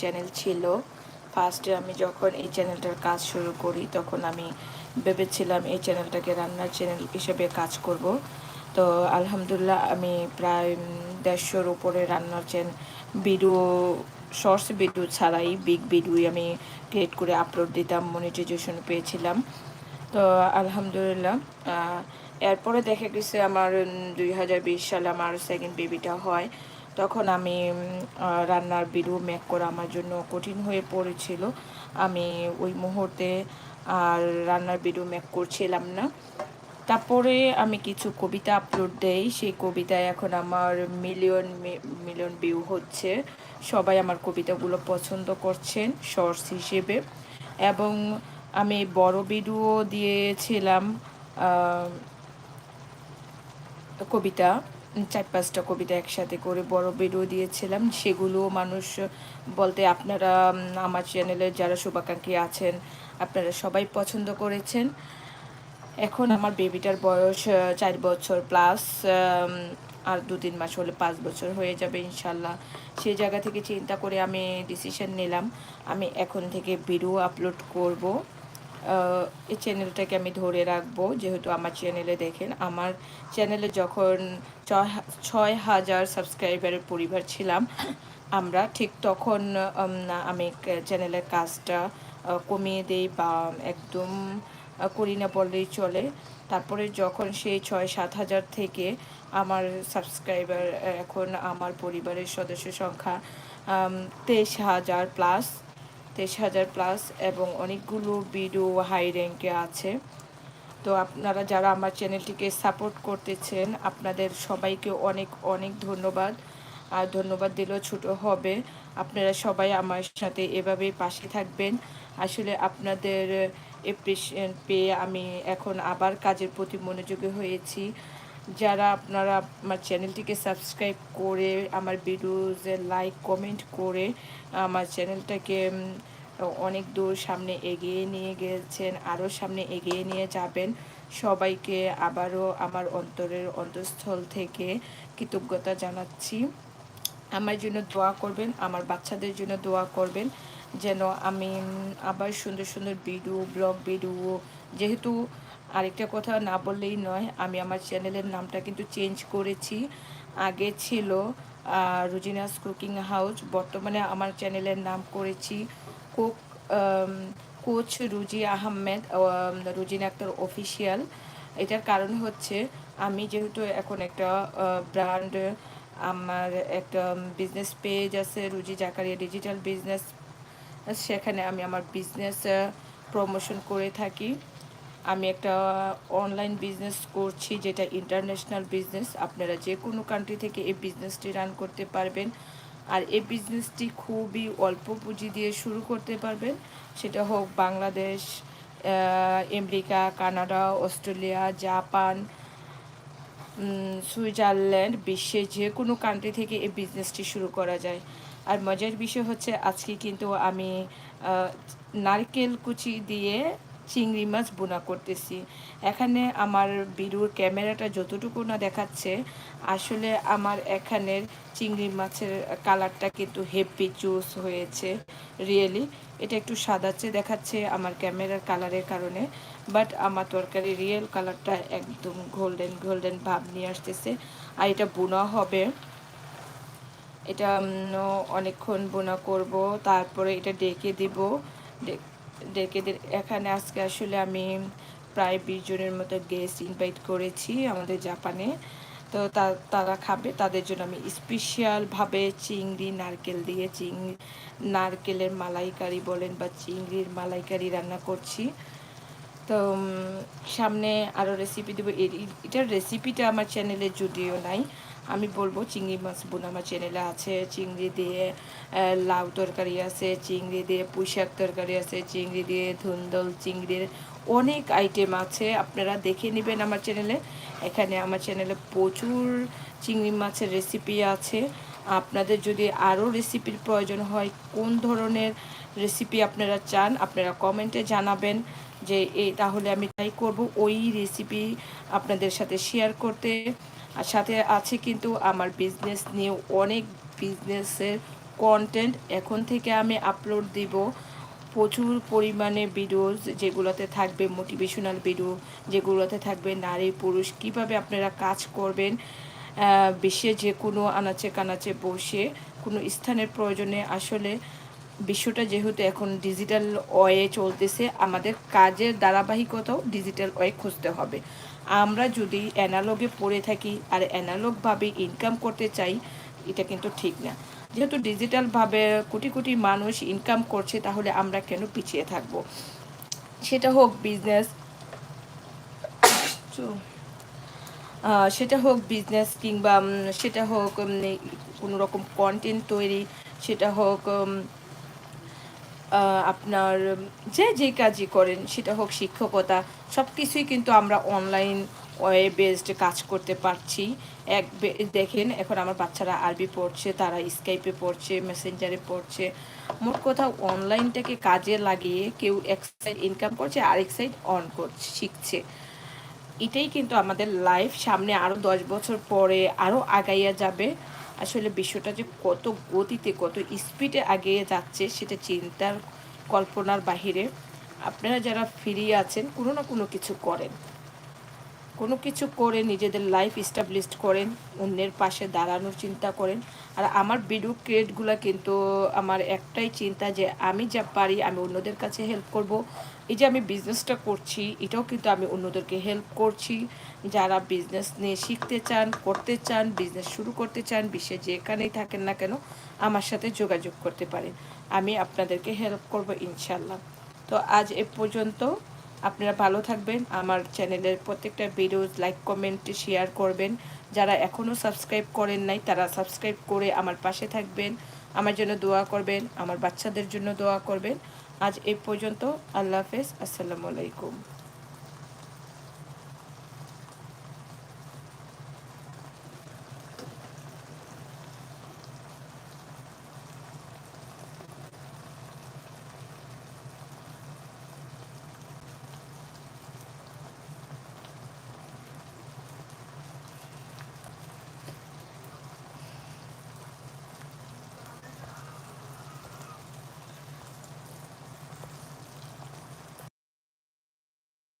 Channel ছিল। ফার্স্টে আমি যখন এই চ্যানেলটার কাজ শুরু করি, তখন আমি ভেবেছিলাম এই চ্যানেলটাকে রান্নার চ্যানেল হিসেবে কাজ করব। তো আলহামদুলিল্লাহ আমি প্রায় দেড়শোর উপরে রান্নার চ্যানেল ভিডিও শর্টস ভিডিও ছাড়াই বিগ ভিডিওই আমি ক্রিয়েট করে আপলোড দিতাম মনিটাইজেশন পেয়েছিলাম। তো আলহামদুলিল্লাহ এরপরে দেখা গেছে আমার দুই হাজার বিশ সালে আমার সেকেন্ড বেবিটা হয়। তখন আমি রান্নার ভিডিও মেক করা আমার জন্য কঠিন হয়ে পড়েছিল। আমি ওই মুহূর্তে আর রান্নার ভিডিও মেক করছিলাম না। তারপরে আমি কিছু কবিতা আপলোড দেই। সেই কবিতায় এখন আমার মিলিয়ন মিলিয়ন ভিউ হচ্ছে। সবাই আমার কবিতাগুলো পছন্দ করছেন শর্টস হিসেবে। এবং আমি বড় ভিডিও দিয়েছিলাম কবিতা। চার পাঁচটা কবিতা একসাথে করে বড় ভিডিও দিয়েছিলাম। সেগুলো মানুষ বলতে আপনারা আমার চ্যানেলে যারা শুভাকাঙ্ক্ষী আছেন, আপনারা সবাই পছন্দ করেছেন। এখন আমার বেবিটার বয়স চার বছর প্লাস আর দু তিন মাস হলে পাঁচ বছর হয়ে যাবে ইনশাল্লাহ। সেই জায়গা থেকে চিন্তা করে আমি ডিসিশন নিলাম। আমি এখন থেকে ভিডিও আপলোড করব। এই চ্যানেলটাকে আমি ধরে রাখব। যেহেতু আমার চ্যানেলে দেখেন, আমার চ্যানেলে যখন ছয় ছয় হাজার সাবস্ক্রাইবারের পরিবার ছিলাম, আমরা ঠিক তখন আমি চ্যানেলের কাজটা কমিয়ে দেই বা একদম করি না বললেই চলে। তারপরে যখন সেই ছয় সাত হাজার থেকে আমার সাবস্ক্রাইবার এখন আমার পরিবারের সদস্য সংখ্যা তেইশ হাজার প্লাস তেইশ হাজার প্লাস এবং অনেকগুলো ভিডিও হাই র্যাঙ্কে আছে। তো আপনারা যারা আমার চ্যানেলটিকে সাপোর্ট করতেছেন, আপনাদের সবাইকে অনেক অনেক ধন্যবাদ। আর ধন্যবাদ দিলেও ছোট হবে। আপনারা সবাই আমার সাথে এভাবেই পাশে থাকবেন। আসলে আপনাদের এপ্রিসিয়েট পেয়ে আমি এখন আবার কাজের প্রতি মনোযোগী হয়েছি। যারা আপনারা আমার চ্যানেলটিকে সাবস্ক্রাইব করে আমার ভিডিওজে লাইক, কমেন্ট করে আমার চ্যানেলটাকে অনেক দূর সামনে এগিয়ে নিয়ে গেছেন আরও সামনে এগিয়ে নিয়ে যাবেন। সবাইকে আবারও আমার অন্তরের অন্তঃস্থল থেকে কৃতজ্ঞতা জানাচ্ছি। আমার জন্য দোয়া করবেন, আমার বাচ্চাদের জন্য দোয়া করবেন, যেন আমি আবার সুন্দর সুন্দর ভিডিও, ব্লগ ভিডিও, যেহেতু আরেকটা কথা না বললেই নয়, আমি আমার চ্যানেলের নামটা কিন্তু চেঞ্জ করেছি। আগে ছিল রুজিনাস কুকিং হাউস, বর্তমানে আমার চ্যানেলের নাম করেছি কুক কোচ রুজি আহমেদ রুজিনা আক্তার অফিসিয়াল। এটার কারণ হচ্ছে, আমি যেহেতু এখন একটা ব্র্যান্ড, আমার একটা বিজনেস পেজ আছে, রুজি জাকারিয়া ডিজিটাল বিজনেস, সেখানে আমি আমার বিজনেস প্রমোশন করে থাকি। আমি একটা অনলাইন বিজনেস করছি যেটা ইন্টারন্যাশনাল বিজনেস আপনারা যে কোনো কান্ট্রি থেকে এই বিজনেসটি রান করতে পারবেন। আর এই বিজনেসটি খুবই অল্প পুঁজি দিয়ে শুরু করতে পারবেন। সেটা হোক Bangladesh America, Canada, Australia, Japan Switzerland বিশ্বের যে কোনো কান্ট্রি থেকে এই বিজনেসটি শুরু করা যায়। আর মজার বিষয় হচ্ছে, আজকে কিন্তু আমি নারকেল কুচি দিয়ে চিংড়ি মাছ বোনা করতেছি। এখানে আমার বিরুর ক্যামেরাটা যতটুকু না দেখাচ্ছে, আসলে আমার এখানের চিংড়ি মাছের কালারটা কিন্তু হেপি জুস হয়েছে, রিয়েলি। এটা একটু সাদাচে দেখাচ্ছে আমার ক্যামেরার কালারের কারণে, বাট আমার তরকারি রিয়েল কালারটা একদম গোল্ডেন গোল্ডেন ভাব নিয়ে আসতেছে। আর এটা বোনা হবে। এটা অনেকক্ষণ বোনা করব, তারপরে এটা ডেকে দিব। ডেকে এখানে আজকে আসলে আমি প্রায় বিশ জনের মতো গেস্ট ইনভাইট করেছি আমাদের জাপানে। তো তারা খাবে, তাদের জন্য আমি স্পেশালভাবে চিংড়ি, নারকেল দিয়ে চিংড়ি, নারকেলের মালাইকারি বলেন বা চিংড়ির মালাইকারি রান্না করছি। তো সামনে আরও রেসিপি দেবো। এটার রেসিপিটা আমার চ্যানেলে যদিও নাই। আমি বলব, চিংড়ি মাছ বোনা আমার চ্যানেলে আছে। চিংড়ি দিয়ে লাউ তরকারি আছে, চিংড়ি দিয়ে পুঁইশাক তরকারি আছে, চিংড়ি দিয়ে ধুন্দল, চিংড়ির অনেক আইটেম আছে। আপনারা দেখে নেবেন আমার চ্যানেলে এখানে আমার চ্যানেলে প্রচুর চিংড়ি মাছের রেসিপি আছে। আপনাদের যদি আরও রেসিপির প্রয়োজন হয়, কোন ধরনের রেসিপি আপনারা চান, আপনারা কমেন্টে জানাবেন যে এই তাহলে আমি তাই করব। ওই রেসিপি আপনাদের সাথে শেয়ার করতে আর সাথে আছে কিন্তু আমার বিজনেস নিয়ে অনেক বিজনেসের কন্টেন্ট এখন থেকে আমি আপলোড দিব। প্রচুর পরিমাণে ভিডিওস যেগুলোতে থাকবে মোটিভেশনাল ভিডিও যেগুলোতে থাকবে, নারী, পুরুষ, কীভাবে আপনারা কাজ করবেন বিশ্বে যে কোনো আনাচে কানাচে বসে কোনো স্থানের প্রয়োজনে। আসলে বিশ্বটা যেহেতু এখন ডিজিটাল ওয়ে চলতেছে, আমাদের কাজের ধারাবাহিকতাও ডিজিটাল ওয়ে খুঁজতে হবে। আমরা যদি অ্যানালগে পড়ে থাকি আর অ্যানালগভাবে ইনকাম করতে চাই, এটা কিন্তু ঠিক না। যেহেতু ডিজিটালভাবে কোটি কোটি মানুষ ইনকাম করছে, তাহলে আমরা কেন পিছিয়ে থাকব? সেটা হোক বিজনেস সেটা হোক বিজনেস কিংবা সেটা হোক কোনো রকম কন্টেন্ট তৈরি, সেটা হোক আপনার যে যে কাজই করেন, সেটা হোক শিক্ষকতা সব কিছুই কিন্তু আমরা অনলাইন ওয়ে বেসড কাজ করতে পারছি। এক দেখেন, এখন আমার বাচ্চারা আরবি পড়ছে, তারা স্কাইপে পড়ছে মেসেঞ্জারে পড়ছে। মোট কথা অনলাইনটাকে কাজে লাগিয়ে কেউ এক সাইড ইনকাম করছে, আরেক সাইড অন করছে, শিখছে। এটাই কিন্তু আমাদের লাইফ সামনে আরও দশ বছর পরে আরও আগাইয়া যাবে। আসলে বিশ্বটা যে কত গতিতে, কত স্পিডে আগিয়ে যাচ্ছে সেটা চিন্তার কল্পনার বাহিরে। আপনারা যারা ফিরিয়ে আছেন, কোনো না কোনো কিছু করেন। কোনো কিছু করে নিজেদের লাইফ এস্টাবলিশড করেন, অন্যের পাশে দাঁড়ানোর চিন্তা করেন। আর আমার ভিডিও ক্রিয়েটগুলো কিন্তু আমার একটাই চিন্তা যে আমি যা পারি আমি অন্যদের কাছে হেল্প করব। এই যে আমি বিজনেসটা করছি, এটাও কিন্তু আমি অন্যদেরকে হেল্প করছি। যারা বিজনেস নিয়ে শিখতে চান, করতে চান বিজনেস শুরু করতে চান, বিশ্বে যেখানেই থাকেন না কেন, আমার সাথে যোগাযোগ করতে পারেন। আমি আপনাদেরকে হেল্প করব ইনশাল্লাহ তো আজ এ পর্যন্ত আপনারা ভালো থাকবেন। আমার চ্যানেলের প্রত্যেকটা ভিডিওস লাইক কমেন্ট শেয়ার করবেন। যারা এখনও সাবস্ক্রাইব করেন নাই, তারা সাবস্ক্রাইব করে আমার পাশে থাকবেন। আমার জন্য দোয়া করবেন, আমার বাচ্চাদের জন্য দোয়া করবেন। আজ এ পর্যন্ত, আল্লাহ হাফেজ, আসসালামু আলাইকুম।